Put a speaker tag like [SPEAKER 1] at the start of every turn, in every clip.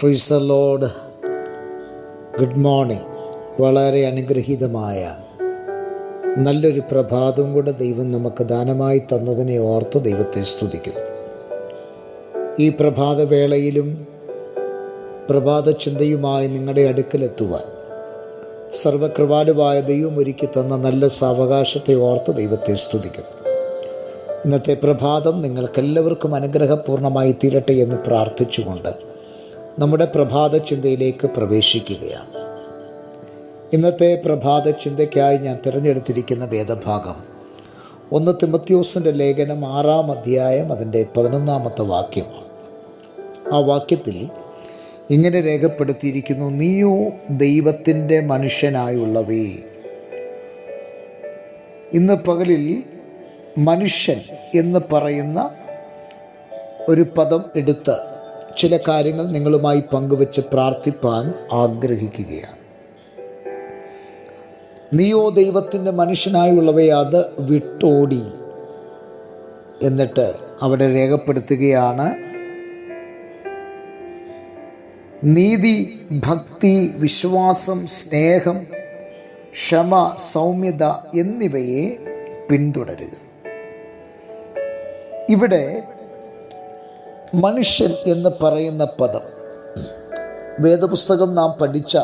[SPEAKER 1] Preesa load good morning വളരെ അനുഗ്രഹീതമായ നല്ലൊരു പ്രഭാതവും കൂടെ ദൈവം നമുക്ക് ദാനമായി തന്നതിനെ ഓർത്ത് ദൈവത്തെ സ്തുതിക്കുന്നു ഈ പ്രഭാതവേളയിലും പ്രഭാത ചിന്തയുമായി നിങ്ങളുടെ അടുക്കലെത്തുവാൻ സർവകൃപാലുവായ ദൈവം ഒരുക്കി തന്ന നല്ല സാവകാശത്തെ ഓർത്ത് ദൈവത്തെ സ്തുതിക്കുന്നു ഇന്നത്തെ പ്രഭാതം നിങ്ങൾക്കെല്ലാവർക്കും അനുഗ്രഹപൂർണ്ണമായി തീരട്ടെ എന്ന് പ്രാർത്ഥിച്ചുകൊണ്ട് നമ്മുടെ പ്രഭാത ചിന്തയിലേക്ക് പ്രവേശിക്കുകയാണ് ഇന്നത്തെ പ്രഭാത ചിന്തയ്ക്കായി ഞാൻ തിരഞ്ഞെടുത്തിരിക്കുന്ന വേദഭാഗം ഒന്ന് തിമത്യോസിൻ്റെ ലേഖനം ആറാം അധ്യായം അതിൻ്റെ പതിനൊന്നാമത്തെ വാക്യമാണ് ആ വാക്യത്തിൽ ഇങ്ങനെ രേഖപ്പെടുത്തിയിരിക്കുന്നു നീയോ ദൈവത്തിൻ്റെ മനുഷ്യനായുള്ളവേ ഇന്ന് പകലിൽ മനുഷ്യൻ എന്ന് പറയുന്ന ഒരു പദം എടുത്ത് ചില കാര്യങ്ങൾ നിങ്ങളുമായി പങ്കുവെച്ച് പ്രാർത്ഥിപ്പാൻ ആഗ്രഹിക്കുകയാണ് നീയോ ദൈവത്തിൻ്റെ മനുഷ്യനായുള്ളവയെ അത് വിട്ടോടി എന്നിട്ട് അവിടെ രേഖപ്പെടുത്തുകയാണ് നീതി ഭക്തി വിശ്വാസം സ്നേഹം ക്ഷമ സൗമ്യത എന്നിവയെ പിന്തുടരുക ഇവിടെ മനുഷ്യൻ എന്ന് പറയുന്ന പദം വേദപുസ്തകം നാം പഠിച്ച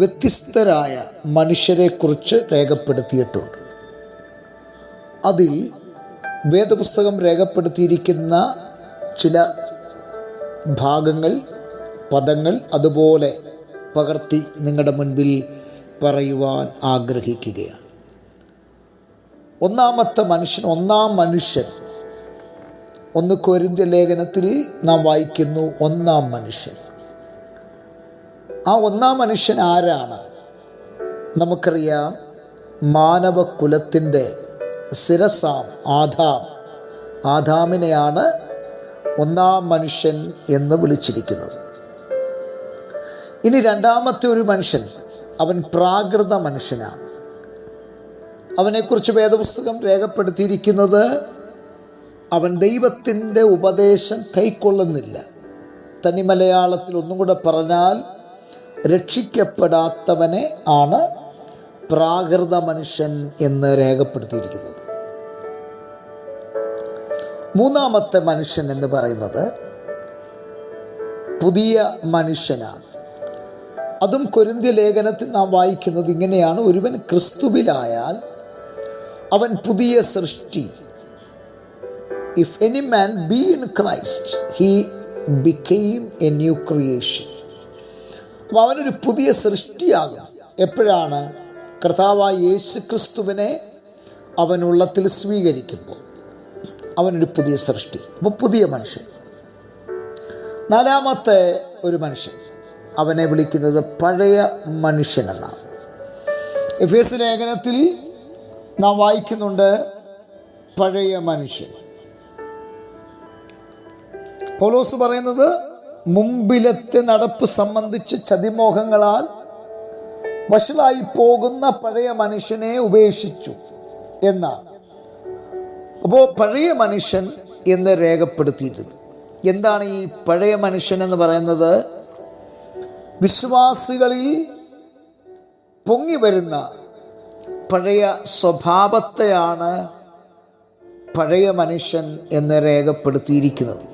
[SPEAKER 1] വ്യത്യസ്തരായ മനുഷ്യരെക്കുറിച്ച് രേഖപ്പെടുത്തിയിട്ടുണ്ട് അതിൽ വേദപുസ്തകം രേഖപ്പെടുത്തിയിരിക്കുന്ന ചില ഭാഗങ്ങൾ പദങ്ങൾ അതുപോലെ പകർത്തി നിങ്ങളുടെ മുൻപിൽ പറയുവാൻ ആഗ്രഹിക്കുകയാണ് ഒന്നാമത്തെ മനുഷ്യൻ ഒന്നാം മനുഷ്യൻ ഒന്ന് കൊരിന്ത്യ ലേഖനത്തിൽ നാം വായിക്കുന്നു ഒന്നാം മനുഷ്യൻ ആ ഒന്നാം മനുഷ്യൻ ആരാണ് നമുക്കറിയാം മാനവകുലത്തിൻ്റെ ശിരസാം ആധാം ആധാമിനെയാണ് ഒന്നാം മനുഷ്യൻ എന്ന് വിളിച്ചിരിക്കുന്നത് ഇനി രണ്ടാമത്തെ ഒരു മനുഷ്യൻ അവൻ പ്രാകൃത മനുഷ്യനാണ് അവനെക്കുറിച്ച് വേദപുസ്തകം രേഖപ്പെടുത്തിയിരിക്കുന്നത് അവൻ ദൈവത്തിൻ്റെ ഉപദേശം കൈക്കൊള്ളുന്നില്ല തനി മലയാളത്തിൽ ഒന്നും കൂടെ പറഞ്ഞാൽ രക്ഷിക്കപ്പെടാത്തവനെ ആണ് പ്രാകൃത മനുഷ്യൻ എന്ന് രേഖപ്പെടുത്തിയിരിക്കുന്നത് മൂന്നാമത്തെ മനുഷ്യൻ എന്ന് പറയുന്നത് പുതിയ മനുഷ്യനാണ് അതും കൊരിന്തി ലേഖനത്തിൽ നാം വായിക്കുന്നത് ഇങ്ങനെയാണ് ഒരുവൻ ക്രിസ്തുവിലായാൽ അവൻ പുതിയ സൃഷ്ടി if any man be in Christ he became a new creation അപ്പോൾ അവനൊരു പുതിയ സൃഷ്ടിയാകും എപ്പോഴാണ് കർത്താവായ യേശു ക്രിസ്തുവിനെ അവൻ ഉള്ളത്തിൽ സ്വീകരിക്കുമ്പോൾ അവനൊരു പുതിയ സൃഷ്ടി അപ്പോൾ പുതിയ മനുഷ്യൻ നാലാമത്തെ ഒരു മനുഷ്യൻ അവനെ വിളിക്കുന്നത് പഴയ മനുഷ്യൻ എന്നാണ് എഫ് എസ് ലേഖനത്തിൽ നാം വായിക്കുന്നുണ്ട് പഴയ മനുഷ്യൻ പോലോസ് പറയുന്നത് മുമ്പിലത്തെ നടപ്പ് സംബന്ധിച്ച് ചതിമോഹങ്ങളാൽ വഷളായി പോകുന്ന പഴയ മനുഷ്യനെ ഉപേക്ഷിച്ചു എന്നാണ് അപ്പോൾ പഴയ മനുഷ്യൻ എന്ന് രേഖപ്പെടുത്തിയിട്ടുണ്ട് എന്താണ് ഈ പഴയ മനുഷ്യൻ എന്ന് പറയുന്നത് വിശ്വാസികളിൽ പൊങ്ങി വരുന്ന പഴയ സ്വഭാവത്തെയാണ് പഴയ മനുഷ്യൻ എന്ന് രേഖപ്പെടുത്തിയിരിക്കുന്നത്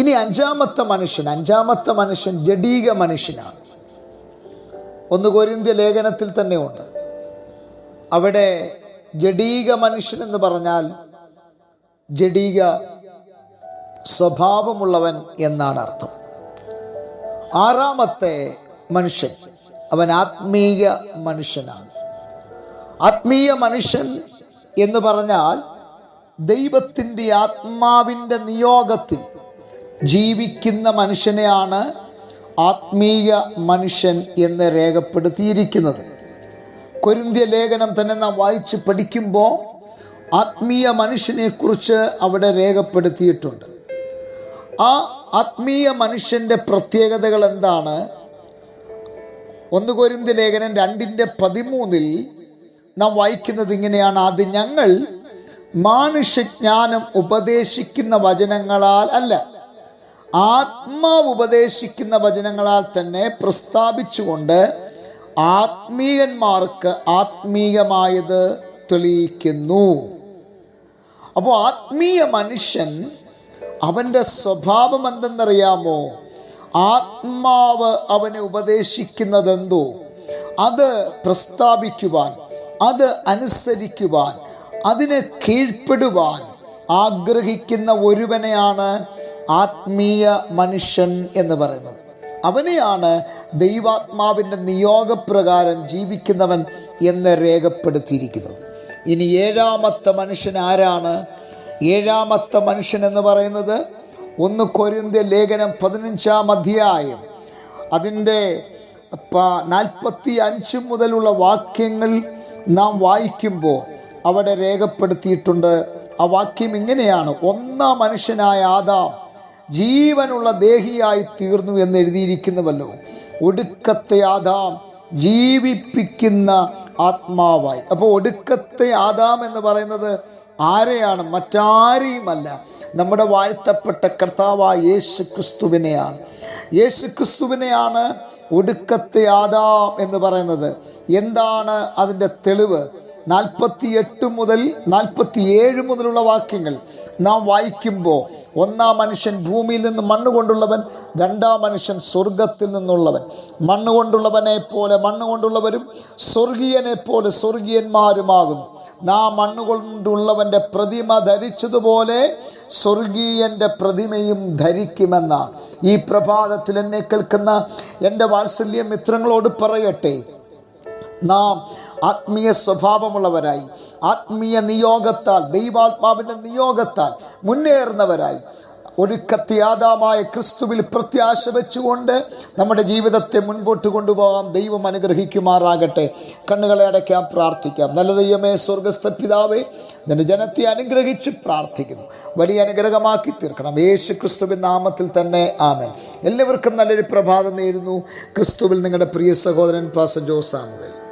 [SPEAKER 1] ഇനി അഞ്ചാമത്തെ മനുഷ്യൻ അഞ്ചാമത്തെ മനുഷ്യൻ ജഡീക മനുഷ്യനാണ് ഒന്ന് കോരിന്ത്യ ലേഖനത്തിൽ തന്നെയുണ്ട് അവിടെ ജഡീക മനുഷ്യൻ എന്ന് പറഞ്ഞാൽ ജഡീക സ്വഭാവമുള്ളവൻ എന്നാണ് അർത്ഥം ആറാമത്തെ മനുഷ്യൻ അവൻ ആത്മീയ മനുഷ്യനാണ് ആത്മീയ മനുഷ്യൻ എന്ന് പറഞ്ഞാൽ ദൈവത്തിൻ്റെ ആത്മാവിൻ്റെ നിയോഗത്തിൽ ജീവിക്കുന്ന മനുഷ്യനെയാണ് ആത്മീയ മനുഷ്യൻ എന്ന് രേഖപ്പെടുത്തിയിരിക്കുന്നത് കൊരിന്തിയ ലേഖനം തന്നെ നാം വായിച്ച് പഠിക്കുമ്പോൾ ആത്മീയ മനുഷ്യനെക്കുറിച്ച് അവിടെ രേഖപ്പെടുത്തിയിട്ടുണ്ട് ആ ആത്മീയ മനുഷ്യൻ്റെ പ്രത്യേകതകൾ എന്താണ് ഒന്ന് കൊരിന്തി ലേഖനം രണ്ടിൻ്റെ പതിമൂന്നിൽ നാം വായിക്കുന്നത് ഇങ്ങനെയാണ് അത് ഞങ്ങൾ മാനുഷ്യജ്ഞാനം ഉപദേശിക്കുന്ന വചനങ്ങളാൽ അല്ല ആത്മാവ് ഉപദേശിക്കുന്ന വചനങ്ങളാൽ തന്നെ പ്രസ്താവിച്ചുകൊണ്ട് ആത്മീയന്മാർക്ക് ആത്മീയമായത് തെളിയിക്കുന്നു അപ്പോൾ ആത്മീയ മനുഷ്യൻ അവൻ്റെ സ്വഭാവം എന്തെന്നറിയാമോ ആത്മാവ് അവനെ ഉപദേശിക്കുന്നതെന്തോ അത് പ്രസ്താവിക്കുവാൻ അത് അനുസരിക്കുവാൻ അതിനെ കീഴ്പ്പെടുവാൻ ആഗ്രഹിക്കുന്ന ഒരുവനെയാണ് ആത്മീയ മനുഷ്യൻ എന്ന് പറയുന്നത് അവനെയാണ് ദൈവാത്മാവിൻ്റെ നിയോഗപ്രകാരം ജീവിക്കുന്നവൻ എന്ന് രേഖപ്പെടുത്തിയിരിക്കുന്നത് ഇനി ഏഴാമത്തെ മനുഷ്യൻ ആരാണ് ഏഴാമത്തെ മനുഷ്യൻ എന്ന് പറയുന്നത് ഒന്ന് കൊരിന്ത ലേഖനം പതിനഞ്ചാം അധ്യായം അതിൻ്റെ നാൽപ്പത്തി അഞ്ച് മുതലുള്ള വാക്യങ്ങൾ നാം വായിക്കുമ്പോൾ അവിടെ രേഖപ്പെടുത്തിയിട്ടുണ്ട് ആ വാക്യം ഇങ്ങനെയാണ് ഒന്നാം മനുഷ്യനായ ആദാം ജീവനുള്ള ദേഹിയായി തീർന്നു എന്ന് എഴുതിയിരിക്കുന്നുവല്ലോ ഒടുക്കത്തെ ആദാം ജീവിപ്പിക്കുന്ന ആത്മാവായി അപ്പോൾ ഒടുക്കത്തെ ആദാം എന്ന് പറയുന്നത് ആരെയാണ് മറ്റാരെയുമല്ല നമ്മുടെ വാഴ്ത്തപ്പെട്ട കർത്താവായ യേശു ക്രിസ്തുവിനെയാണ് യേശു ക്രിസ്തുവിനെയാണ് ഒടുക്കത്തെ ആദാം എന്ന് പറയുന്നത് എന്താണ് അതിൻ്റെ തെളിവ് എട്ട് മുതൽ ഏഴ് മുതലുള്ള വാക്യങ്ങൾ നാം വായിക്കുമ്പോൾ ഒന്നാം മനുഷ്യൻ ഭൂമിയിൽ നിന്ന് മണ്ണ് കൊണ്ടുള്ളവൻ രണ്ടാം മനുഷ്യൻ സ്വർഗത്തിൽ നിന്നുള്ളവൻ മണ്ണ് കൊണ്ടുള്ളവനെ പോലെ മണ്ണ് കൊണ്ടുള്ളവരും സ്വർഗീയനെ പോലെ സ്വർഗീയന്മാരുമാകുന്നു നാം മണ്ണ് കൊണ്ടുള്ളവൻ്റെ പ്രതിമ ധരിച്ചതുപോലെ സ്വർഗീയൻ്റെ പ്രതിമയും ധരിക്കുമെന്നാണ് ഈ പ്രഭാതത്തിൽ എന്നെ കേൾക്കുന്ന എൻ്റെ വാത്സല്യ മിത്രങ്ങളോട് പറയട്ടെ നാം ആത്മീയ സ്വഭാവമുള്ളവരായി ആത്മീയ നിയോഗത്താൽ ദൈവാത്മാവിൻ്റെ നിയോഗത്താൽ മുന്നേറുന്നവരായി ഒരുക്കത്യാതാമായ ക്രിസ്തുവിൽ പ്രത്യാശ വെച്ചുകൊണ്ട് നമ്മുടെ ജീവിതത്തെ മുൻപോട്ട് കൊണ്ടുപോകാം ദൈവം അനുഗ്രഹിക്കുമാറാകട്ടെ കണ്ണുകളെ അടയ്ക്കാൻ പ്രാർത്ഥിക്കാം നല്ല ദൈവമേ സ്വർഗസ്ഥ പിതാവേ നിന്റെ ജനത്തെ അനുഗ്രഹിച്ച് പ്രാർത്ഥിക്കുന്നു വലിയ അനുഗ്രഹമാക്കി തീർക്കണം യേശു ക്രിസ്തുവിൻ നാമത്തിൽ തന്നെ ആമൻ എല്ലാവർക്കും നല്ലൊരു പ്രഭാതം നേരുന്നു ക്രിസ്തുവിൽ നിങ്ങളുടെ പ്രിയ സഹോദരൻ പാസ ജോസ്